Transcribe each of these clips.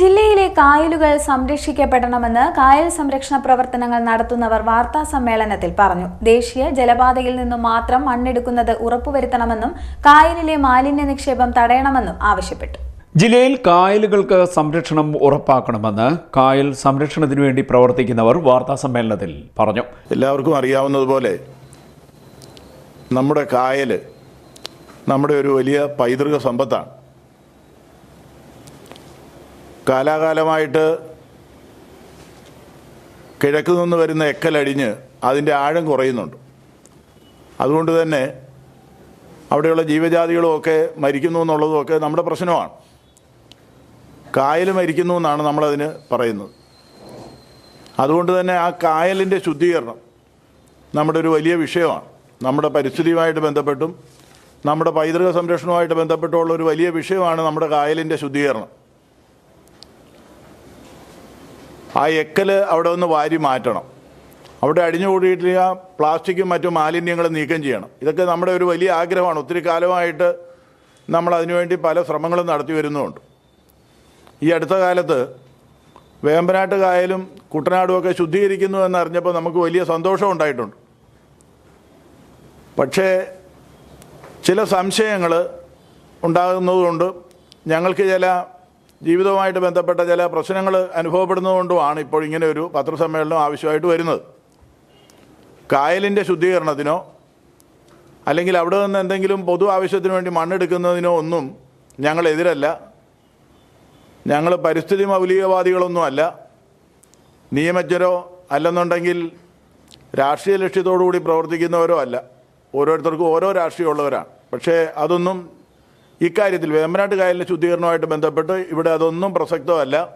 ജില്ലയിലെ കായലുകൾ സംരക്ഷിക്കപ്പെടണമെന്ന് കായൽ സംരക്ഷണ പ്രവർത്തനങ്ങൾ നടത്തുന്നവർ വാർത്താ സമ്മേളനത്തിൽ പറഞ്ഞു. ദേശീയ ജലപാതയിൽ നിന്നും മാത്രം മണ്ണെടുക്കുന്നത് ഉറപ്പുവരുത്തണമെന്നും കായലിലെ മാലിന്യ നിക്ഷേപം തടയണമെന്നും ആവശ്യപ്പെട്ടു. ജില്ലയിൽ കായലുകൾക്ക് സംരക്ഷണം ഉറപ്പാക്കണമെന്ന് കായൽ സംരക്ഷണത്തിനു വേണ്ടി പ്രവർത്തിക്കുന്നവർ വാർത്താ സമ്മേളനത്തിൽ പറഞ്ഞു. എല്ലാവർക്കും അറിയാവുന്നതുപോലെ നമ്മുടെ കായൽ നമ്മുടെ ഒരു വലിയ പൈതൃക സമ്പത്താണ്. കാലാകാലമായിട്ട് കിഴക്ക് നിന്ന് വരുന്ന എക്കലടിഞ്ഞ് അതിന്റെ ആഴം കുറയുന്നുണ്ട്. അതുകൊണ്ട് തന്നെ അവിടെയുള്ള ജീവജാതികളുമൊക്കെ മരിക്കുന്നു എന്നുള്ളതുമൊക്കെ നമ്മുടെ പ്രശ്നമാണ്. കായൽ മരിക്കുന്നു എന്നാണ് നമ്മളതിന് പറയുന്നത്. അതുകൊണ്ട് തന്നെ ആ കായലിന്റെ ശുദ്ധീകരണം നമ്മുടെ ഒരു വലിയ വിഷയമാണ്. നമ്മുടെ പരിസ്ഥിതിയുമായിട്ട് ബന്ധപ്പെട്ടും നമ്മുടെ പൈതൃക സംരക്ഷണവുമായിട്ട് ബന്ധപ്പെട്ടുള്ള ഒരു വലിയ വിഷയമാണ് നമ്മുടെ കായലിന്റെ ശുദ്ധീകരണം. ആ എക്കൽ അവിടെ ഒന്ന് വാരി മാറ്റണം. അവിടെ അടിഞ്ഞുകൂടിയിട്ടുള്ള പ്ലാസ്റ്റിക്കും മറ്റു മാലിന്യങ്ങളും നീക്കം ചെയ്യണം. ഇതൊക്കെ നമ്മുടെ ഒരു വലിയ ആഗ്രഹമാണ്. ഒത്തിരി കാലമായിട്ട് നമ്മൾ അതിനുവേണ്ടി പല ശ്രമങ്ങളും നടത്തി വരുന്നുമുണ്ട് ഈ അടുത്ത കാലത്ത് വേമ്പനാട്ട് കായലും കുട്ടനാടും ഒക്കെ ശുദ്ധീകരിക്കുന്നു എന്നറിഞ്ഞപ്പോൾ നമുക്ക് വലിയ സന്തോഷം ഉണ്ടായിട്ടുണ്ട്. പക്ഷേ ചില സംശയങ്ങൾ ഉണ്ടാകുന്നതുകൊണ്ട് ഞങ്ങൾക്ക് ചില ജീവിതവുമായിട്ട് ബന്ധപ്പെട്ട ചില പ്രശ്നങ്ങൾ അനുഭവപ്പെടുന്നതുകൊണ്ടുമാണ് ഇപ്പോൾ ഇങ്ങനെ ഒരു പത്രസമ്മേളനം ആവശ്യമായിട്ട് വരുന്നത്. കായലിന്റെ ശുദ്ധീകരണത്തിനോ അല്ലെങ്കിൽ അവിടെ നിന്ന് എന്തെങ്കിലും പൊതു ആവശ്യത്തിന് വേണ്ടി മണ്ണെടുക്കുന്നതിനോ ഒന്നും ഞങ്ങളെതിരല്ല. ഞങ്ങൾ പരിസ്ഥിതി മൗലികവാദികളൊന്നുമല്ല നിയമജ്ഞരോ അല്ലെന്നുണ്ടെങ്കിൽ രാഷ്ട്രീയ ലക്ഷ്യത്തോടു കൂടി പ്രവർത്തിക്കുന്നവരോ അല്ല. ഓരോരുത്തർക്കും ഓരോ രാഷ്ട്രീയമുള്ളവരാണ്. പക്ഷേ അതൊന്നും ഇക്കാര്യത്തിൽ വേമ്പനാട്ട് കായലിന്റെ ശുദ്ധീകരണവുമായിട്ട് ബന്ധപ്പെട്ട് ഇവിടെ അതൊന്നും പ്രസക്തമല്ല.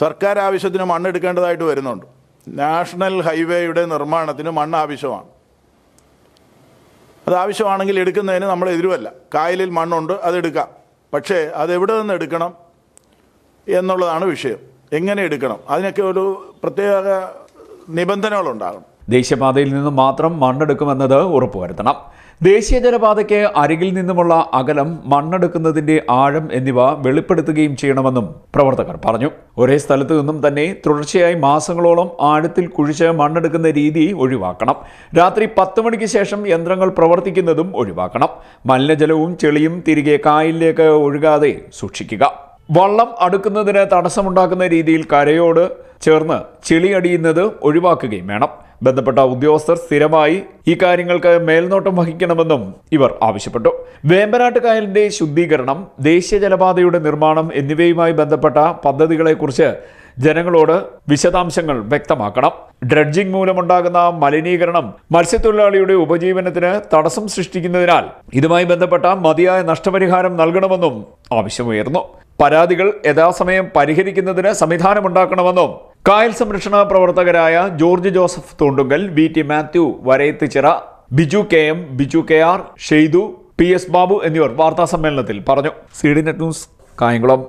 സർക്കാർ ആവശ്യത്തിന് മണ്ണെടുക്കേണ്ടതായിട്ട് വരുന്നുണ്ട്. നാഷണൽ ഹൈവേയുടെ നിർമ്മാണത്തിന് മണ്ണ് ആവശ്യമാണ്. അത് ആവശ്യമാണെങ്കിൽ എടുക്കുന്നതിന് നമ്മൾ എതിരുമല്ല കായലിൽ മണ്ണുണ്ട് അതെടുക്കാം പക്ഷേ അതെവിടെ നിന്ന് എടുക്കണം എന്നുള്ളതാണ് വിഷയം. എങ്ങനെ എടുക്കണം? അതിനൊക്കെ ഒരു പ്രത്യേക നിബന്ധനകളുണ്ടാകണം. ദേശീയപാതയിൽ നിന്ന് മാത്രം മണ്ണെടുക്കുമെന്നത് ഉറപ്പുവരുത്തണം. ദേശീയ ജനപാതയ്ക്ക് അരികിൽ നിന്നുമുള്ള അകലം മണ്ണെടുക്കുന്നതിന്റെ ആഴം എന്നിവ വെളിപ്പെടുത്തുകയും ചെയ്യണമെന്നും പ്രവർത്തകർ പറഞ്ഞു. ഒരേ സ്ഥലത്തു നിന്നും തന്നെ തുടർച്ചയായി മാസങ്ങളോളം ആഴത്തിൽ കുഴിച്ച് മണ്ണെടുക്കുന്ന രീതി ഒഴിവാക്കണം. രാത്രി പത്ത് മണിക്ക് ശേഷം യന്ത്രങ്ങൾ പ്രവർത്തിക്കുന്നതും ഒഴിവാക്കണം. മലിനജലവും ചെളിയും തിരികെ കായലിലേക്ക് ഒഴുകാതെ സൂക്ഷിക്കുക. വള്ളം അടുക്കുന്നതിന് തടസ്സമുണ്ടാക്കുന്ന രീതിയിൽ കരയോട് ചേർന്ന് ചെളി അടിയുന്നത് ഒഴിവാക്കുകയും വേണം. ബന്ധപ്പെട്ട ഉദ്യോഗസ്ഥർ സ്ഥിരമായി ഈ കാര്യങ്ങൾക്ക് മേൽനോട്ടം വഹിക്കണമെന്നും ഇവർ ആവശ്യപ്പെട്ടു. വേമ്പനാട്ട് കായലിന്റെ ശുദ്ധീകരണം ദേശീയ ജലപാതയുടെ നിർമ്മാണം എന്നിവയുമായി ബന്ധപ്പെട്ട പദ്ധതികളെക്കുറിച്ച് ജനങ്ങളോട് വിശദാംശങ്ങൾ വ്യക്തമാക്കണം. ഡ്രഡ്ജിംഗ് മൂലമുണ്ടാകുന്ന മലിനീകരണം മത്സ്യത്തൊഴിലാളിയുടെ ഉപജീവനത്തിന് തടസ്സം സൃഷ്ടിക്കുന്നതിനാൽ ഇതുമായി ബന്ധപ്പെട്ട മതിയായ നഷ്ടപരിഹാരം നൽകണമെന്നും ആവശ്യമുയർന്നു. പരാതികൾ യഥാസമയം പരിഹരിക്കുന്നതിന് സംവിധാനമുണ്ടാക്കണമെന്നും കായൽ സംരക്ഷണ പ്രവർത്തകരായ George Joseph Thondunkal V T Mathew Varayathichira Biju K M Biju K R Sheithu P S Babu എന്നിവർ വാർത്താ സമ്മേളനത്തിൽ പറഞ്ഞു. C D net news Kayamkulam.